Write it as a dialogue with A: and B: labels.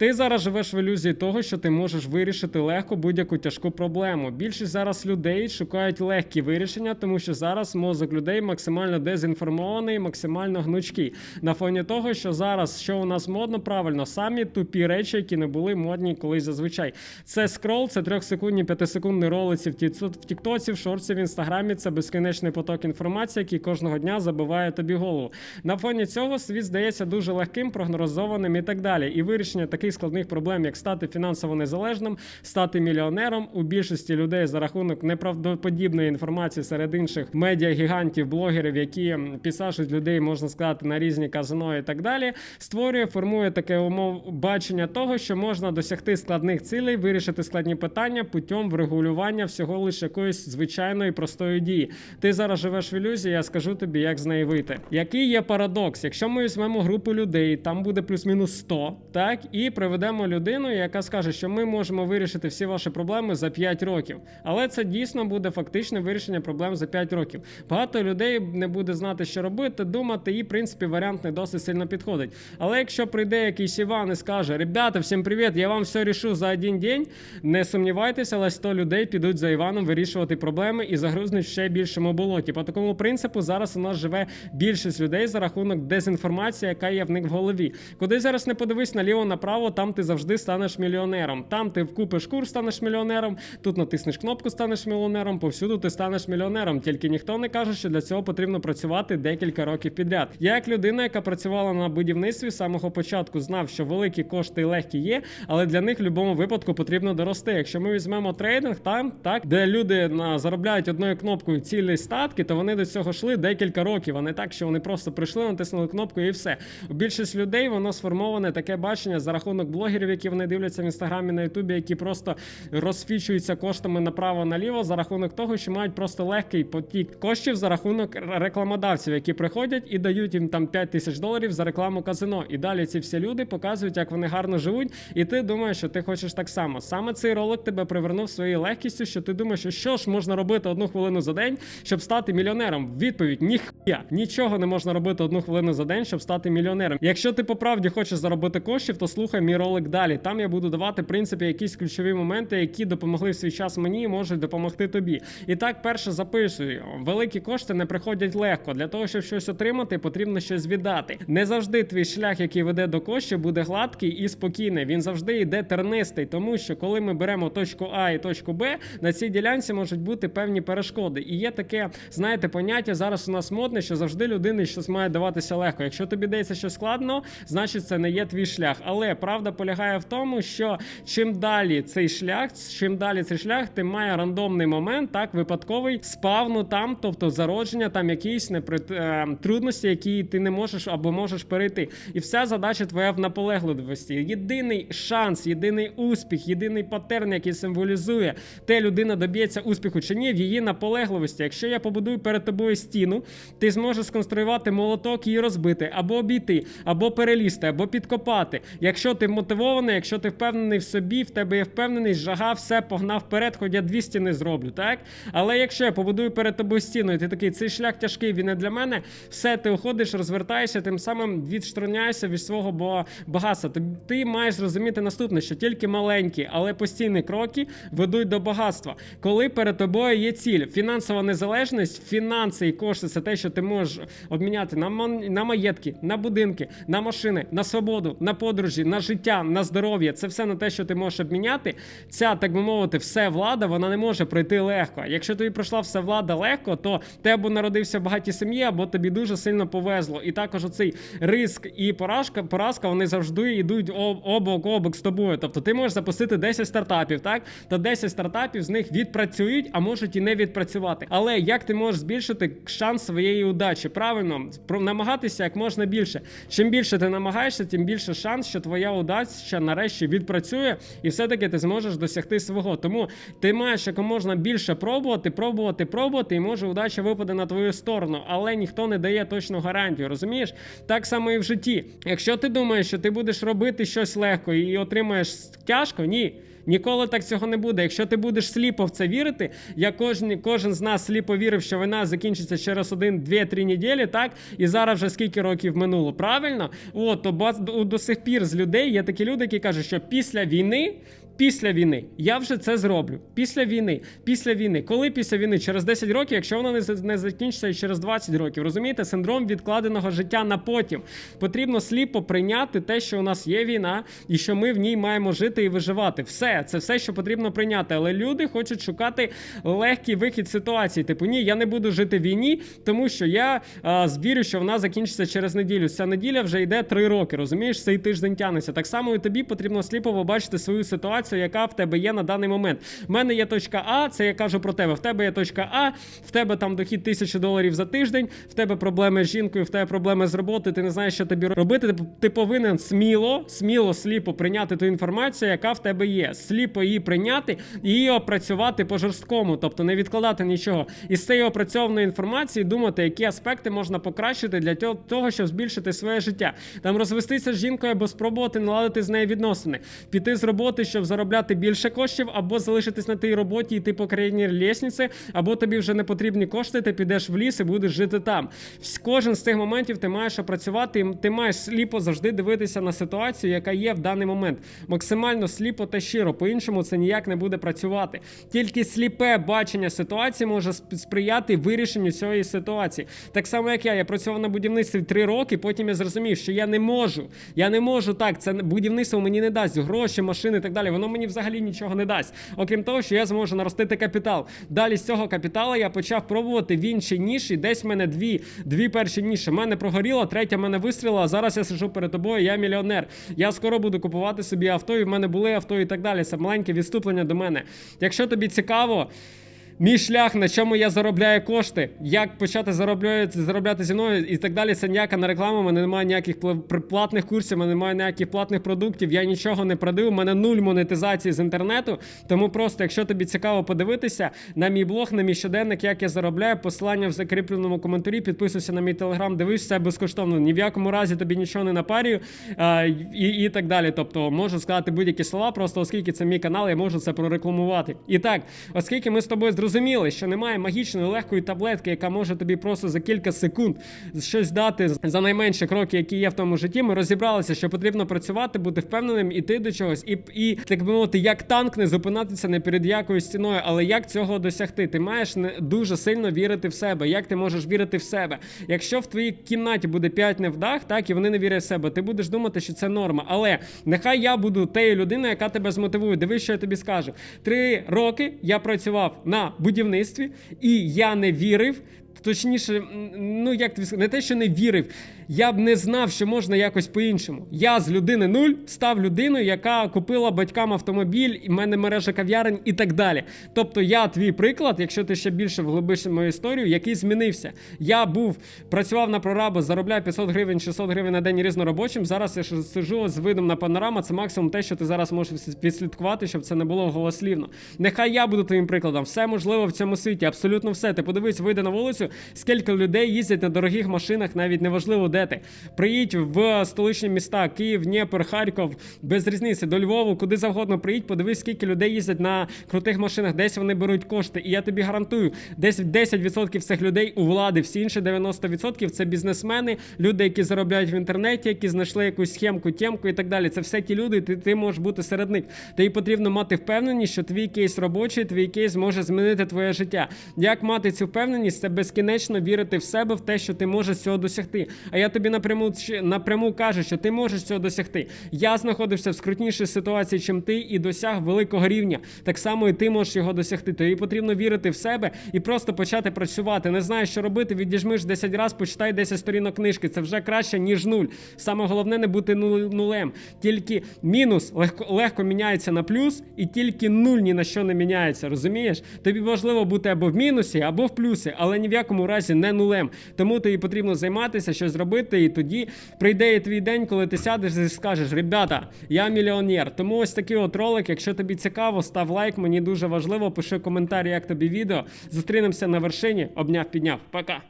A: Ти зараз живеш в ілюзії того, що ти можеш вирішити легко будь-яку тяжку проблему. Більшість зараз людей шукають легкі вирішення, тому що зараз мозок людей максимально дезінформований, максимально гнучкий. На фоні того, що зараз що у нас модно, правильно, самі тупі речі, які не були модні колись зазвичай. Це скрол, це трьохсекундні, п'ятисекундні ролиці в Тіктоці, в шорці, в інстаграмі. Це безкінечний поток інформації, який кожного дня забиває тобі голову. На фоні цього світ здається дуже легким, прогнозованим і так далі. І вирішення таких складних проблем, як стати фінансово незалежним, стати мільйонером у більшості людей за рахунок неправдоподібної інформації серед інших медіагігантів, блогерів, які м, підсаджують людей, можна сказати, на різні казино і так далі, створює, формує таке умов бачення того, що можна досягти складних цілей, вирішити складні питання путем врегулювання всього лише якоїсь звичайної простої дії. Ти зараз живеш в ілюзії, я скажу тобі, як з неї вийти. Який є парадокс? Якщо ми візьмемо групу людей, там буде плюс-мінус 100, так і приведемо людину, яка скаже, що ми можемо вирішити всі ваші проблеми за 5 років. Але це дійсно буде фактичне вирішення проблем за 5 років. Багато людей не буде знати, що робити, думати, і в принципі варіант не досить сильно підходить. Але якщо прийде якийсь Іван і скаже: Ребята, всім привіт, я вам все рішу за один день. Не сумнівайтеся, але 100 людей підуть за Іваном вирішувати проблеми і загрузнуть ще більшому болоті. По такому принципу зараз у нас живе більшість людей за рахунок дезінформації, яка є в них в голові. Куди зараз не подивись наліво направо, там ти завжди станеш мільйонером. Там ти вкупиш курс, станеш мільйонером. Тут натиснеш кнопку, станеш мільйонером. Повсюду ти станеш мільйонером. Тільки ніхто не каже, що для цього потрібно працювати декілька років підряд. Я як людина, яка працювала на будівництві з самого початку, знав, що великі кошти легкі є, але для них в будь-якому випадку потрібно дорости. Якщо ми візьмемо трейдинг, там так, де люди на заробляють одною кнопкою цілі статки, то вони до цього йшли декілька років, а не так, що вони просто прийшли, натиснули кнопку і все. У більшість людей воно сформоване таке бачення за рахунок блогерів, які вони дивляться в інстаграмі на Ютубі, які просто розфічуються коштами направо-наліво за рахунок того, що мають просто легкий потік коштів за рахунок рекламодавців, які приходять і дають їм там 5 тисяч доларів за рекламу казино. І далі ці всі люди показують, як вони гарно живуть, і ти думаєш, що ти хочеш так само. Саме цей ролик тебе привернув своєю легкістю, що ти думаєш, що що ж можна робити одну хвилину за день, щоб стати мільйонером. Відповідь ніхуя. Нічого не можна робити одну хвилину за день, щоб стати мільйонером. Якщо ти по правді хочеш заробити коштів, то слухай мій ролик далі. Там я буду давати в принципі якісь ключові моменти, які допомогли в свій час мені і можуть допомогти тобі. І так, перше записую: великі кошти не приходять легко. Для того, щоб щось отримати, потрібно щось віддати. Не завжди твій шлях, який веде до коштів, буде гладкий і спокійний. Він завжди йде тернистий, тому що коли ми беремо точку А і точку Б, на цій ділянці можуть бути певні перешкоди. І є таке, знаєте, поняття зараз у нас модне, що завжди людині щось має даватися легко. Якщо тобі дається щось складно, значить це не є твій шлях. Але правда полягає в тому, що чим далі цей шлях, чим далі цей шлях, тим має рандомний момент, так випадковий спавну там, тобто зародження, там якісь непри... е, трудності, які ти не можеш або можеш перейти. І вся задача твоя в наполегливості. Єдиний шанс, єдиний успіх, єдиний патерн, який символізує, те людина доб'ється успіху чи ні, в її наполегливості. Якщо я побудую перед тобою стіну, ти зможеш сконструювати молоток її розбити, або обійти, або перелізти, або підкопати. Якщо ти мотивований, якщо ти впевнений в собі, в тебе є впевненість, жага, все погнав вперед, хоч я дві стіни зроблю, так? Але якщо я побудую перед тобою стіну, і ти такий, цей шлях тяжкий, він не для мене, все, ти уходиш, розвертаєшся, тим самим відштороняєшся від свого багатства. Ти, маєш зрозуміти наступне, що тільки маленькі, але постійні кроки ведуть до багатства. Коли перед тобою є ціль, фінансова незалежність, фінанси і кошти це те, що ти можеш обміняти на маєтки, на будинки, на машини, на свободу, на подорожі, на життя, на здоров'я. Це все на те, що ти можеш обміняти. Ця, так би мовити, все влада, вона не може пройти легко. Якщо тобі пройшла все влада легко, то ти або народився в багатій сім'ї, або тобі дуже сильно повезло. І також оцей риск і поразка, поразка вони завжди йдуть обок обок з тобою. Тобто ти можеш запустити 10 стартапів, так? То 10 стартапів з них відпрацюють, а можуть і не відпрацювати. Але як ти можеш збільшити шанс своєї удачі? Правильно, намагатися як можна більше. Чим більше ти намагаєшся, тим більше шанс, що твоя удача нарешті відпрацює, і все-таки ти зможеш досягти свого. Тому ти маєш як можна більше пробувати, пробувати, пробувати, і може удача випаде на твою сторону, але ніхто не дає точну гарантію. Розумієш? Так само і в житті. Якщо ти думаєш, що ти будеш робити щось легко і отримаєш тяжко, ні. Ніколи так цього не буде. Якщо ти будеш сліпо в це вірити, я кожен, кожен з нас сліпо вірив, що війна закінчиться через один, дві, три неділі, так і зараз вже скільки років минуло. Правильно? От то до сих пір з людей є такі люди, які кажуть, що після війни. Після війни я вже це зроблю. Після війни, після війни. Коли після війни? Через 10 років, якщо вона не, не закінчиться і через 20 років. Розумієте, синдром відкладеного життя на потім. Потрібно сліпо прийняти те, що у нас є війна, і що ми в ній маємо жити і виживати. Все, це все, що потрібно прийняти. Але люди хочуть шукати легкий вихід ситуації. Типу, ні, я не буду жити в війні, тому що я а, вірю, що вона закінчиться через неділю. Ця неділя вже йде 3 роки. Розумієш, цей тиждень тягнеться. Так само і тобі потрібно сліпо побачити свою ситуацію, яка в тебе є на даний момент. В мене є точка А, це я кажу про тебе. В тебе є точка А, в тебе там дохід тисячі доларів за тиждень, в тебе проблеми з жінкою, в тебе проблеми з роботи, ти не знаєш, що тобі робити. Ти, повинен сміло, сміло, сліпо прийняти ту інформацію, яка в тебе є. Сліпо її прийняти і її опрацювати по жорсткому, тобто не відкладати нічого. І з цієї опрацьованої інформації думати, які аспекти можна покращити для того, щоб збільшити своє життя. Там розвестися з жінкою або спробувати наладити з нею відносини, піти з роботи, щоб заробляти більше коштів, або залишитись на тій роботі йти по кар'єрній лісниці, або тобі вже не потрібні кошти, ти підеш в ліс і будеш жити там. Кожен з цих моментів ти маєш опрацювати, і ти маєш сліпо завжди дивитися на ситуацію, яка є в даний момент. Максимально сліпо та щиро. По-іншому це ніяк не буде працювати. Тільки сліпе бачення ситуації може сприяти вирішенню цієї ситуації. Так само, як я. Я працював на будівництві три роки, потім я зрозумів, що я не можу. Я не можу так. Це будівництво мені не дасть гроші, машини і так далі. Воно мені взагалі нічого не дасть. Окрім того, що я зможу наростити капітал. Далі з цього капіталу я почав пробувати в інші ніші. Десь в мене дві, дві перші ніші. Мене прогоріло, третя мене вистріла. Зараз я сижу перед тобою. Я мільйонер. Я скоро буду купувати собі авто, і в мене були авто і так далі. Це маленьке відступлення до мене. Якщо тобі цікаво. Мій шлях, на чому я заробляю кошти, як почати заробляти, заробляти зі мною і так далі. Це ніяка не реклама. У мене немає ніяких платних курсів, у мене немає ніяких платних продуктів. Я нічого не продаю. У мене нуль монетизації з інтернету. Тому просто, якщо тобі цікаво подивитися на мій блог, на мій щоденник, як я заробляю, посилання в закріпленому коментарі. Підписуйся на мій телеграм, дивись все безкоштовно. Ні в якому разі тобі нічого не напарюю а, і, і так далі. Тобто можу сказати будь-які слова, просто оскільки це мій канал, я можу це прорекламувати. І так, оскільки ми з тобою зрозуміли, що немає магічної легкої таблетки, яка може тобі просто за кілька секунд щось дати за найменші кроки, які є в тому житті. Ми розібралися, що потрібно працювати, бути впевненим, іти до чогось, і, і так би мовити, як танк не зупинатися не перед якою стіною, але як цього досягти? Ти маєш не дуже сильно вірити в себе. Як ти можеш вірити в себе? Якщо в твоїй кімнаті буде 5 невдах, так і вони не вірять в себе, ти будеш думати, що це норма. Але нехай я буду тією людиною, яка тебе змотивує. Дивись, що я тобі скажу. Три роки я працював на будівництві, і я не вірив. Точніше, ну як тобі сказати, не те, що не вірив, я б не знав, що можна якось по-іншому. Я з людини нуль став людиною, яка купила батькам автомобіль, і в мене мережа кав'ярень і так далі. Тобто, я твій приклад, якщо ти ще більше вглибиш мою історію, який змінився. Я був, працював на прорабу, заробляв 500 гривень, 600 гривень на день різноробочим. Зараз я сижу з видом на панораму. Це максимум те, що ти зараз можеш відслідкувати, щоб це не було голослівно. Нехай я буду твоїм прикладом. Все можливо в цьому світі, абсолютно все. Ти подивись, вийди на вулицю, скільки людей їздять на дорогих машинах, навіть неважливо де ти. Приїдь в столичні міста Київ, Дніпр, Харків, без різниці до Львову, куди завгодно приїдь, подивись, скільки людей їздять на крутих машинах, десь вони беруть кошти. І я тобі гарантую, десь 10% цих людей у влади, всі інші 90% це бізнесмени, люди, які заробляють в інтернеті, які знайшли якусь схемку, темку і так далі. Це все ті люди, ти, ти можеш бути серед них. Тобі потрібно мати впевненість, що твій кейс робочий, твій кейс може змінити твоє життя. Як мати цю впевненість? Це безкінечно вірити в себе, в те, що ти можеш цього досягти. А я тобі напряму напряму кажу, що ти можеш цього досягти. Я знаходився в скрутнішій ситуації, чим ти, і досяг великого рівня. Так само і ти можеш його досягти. Тобі потрібно вірити в себе і просто почати працювати. Не знаєш, що робити, відіжмиш 10 разів, почитай 10 сторінок книжки. Це вже краще, ніж нуль. Саме головне не бути нулем. Тільки мінус легко, легко міняється на плюс, і тільки нуль ні на що не міняється. Розумієш? Тобі важливо бути або в мінусі, або в плюсі, але ні в якому разі не нулем. Тому тобі потрібно займатися, щось робити, і тоді прийде і твій день, коли ти сядеш і скажеш: ребята, я мільйонер. Тому ось такий от ролик. Якщо тобі цікаво, став лайк. Мені дуже важливо. Пиши коментар, як тобі відео. Зустрінемося на вершині. Обняв, підняв. Пока.